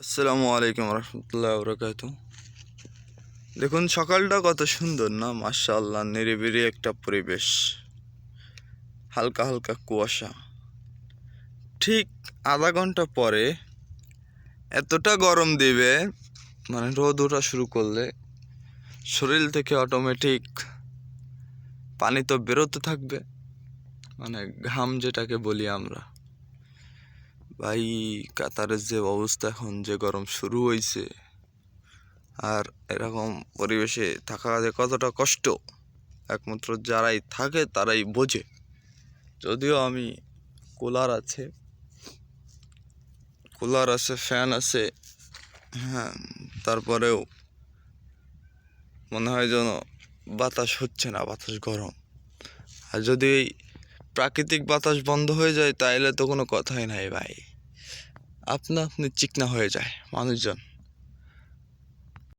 আসসালামু আলাইকুম রহমতুল্লাহ বরকাত দেখুন, সকালটা কত সুন্দর না? মার্শাল্লাহ নিরিবিরি একটা পরিবেশ। হালকা হালকা কুয়াশা। ঠিক আধা ঘণ্টা পরে এতটা গরম দিবে মানে রোদ ওঠা শুরু করলে শরীর থেকে অটোমেটিক পানি তো বেরোতে থাকবে। মানে ঘাম যেটাকে বলি আমরা। ভাই, কাতারের যে অবস্থা এখন, যে গরম শুরু হয়েছে আর এরকম পরিবেশে থাকা যে কতটা কষ্ট, একমাত্র যারাই থাকে তারাই বোঝে। যদিও আমি কুলার আছে কুলার আছে, ফ্যান আছে হ্যাঁ তারপরেও মনে হয় যেন বাতাস হচ্ছে না, বাতাস গরম। আর যদি প্রাকৃতিক বাতাস বন্ধ হয়ে যায়, তাইলে তো কোনো কথাই নাই ভাই। আপনা আপনি চিকনা হয়ে যায়, মানুষজন।